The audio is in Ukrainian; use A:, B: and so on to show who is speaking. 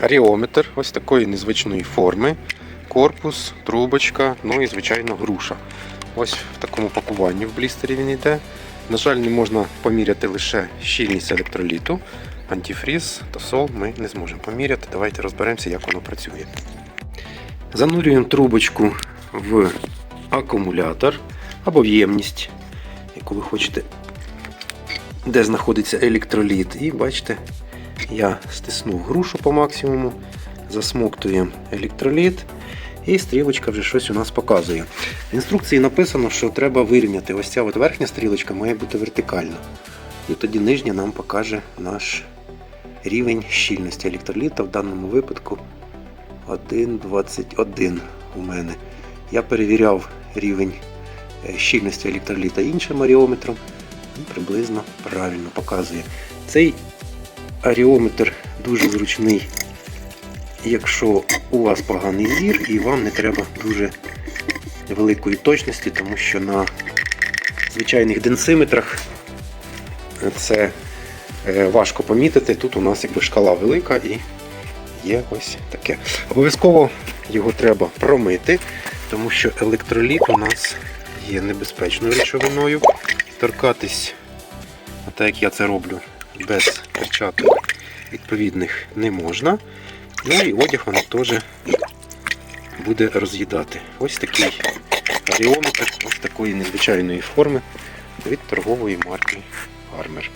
A: Аріометр ось такої незвичної форми. Корпус, трубочка, ну і звичайно груша. Ось в такому пакуванні в блістері він йде. На жаль, не можна поміряти лише щільність електроліту. Антифріз та сол ми не зможемо поміряти. Давайте розберемося, як воно працює. Занурюємо трубочку в акумулятор або в ємність, яку ви хочете, де знаходиться електроліт. І бачите, я стиснув грушу по максимуму, засмоктуємо електроліт. І стрілочка вже щось у нас показує. В інструкції написано, що треба вирівняти. Ось ця от верхня стрілочка має бути вертикальна. І тоді нижня нам покаже наш рівень щільності електроліта. В даному випадку 1,21 у мене. Я перевіряв рівень е, щільності електроліта іншим аріометром. І приблизно правильно показує. Цей аріометр дуже зручний якщо у вас поганий зір і вам не треба дуже великої точності, тому що на звичайних денсиметрах це е, важко помітити. Тут у нас якби шкала велика і є ось таке. Обов'язково його треба промити, тому що електроліт у нас є небезпечною речовиною. Торкатись, так як я це роблю, без перчаток відповідних не можна. Ну і одяг вона теж буде роз'їдати. Ось такий аріометр, ось такої незвичайної форми від торгової марки Armor.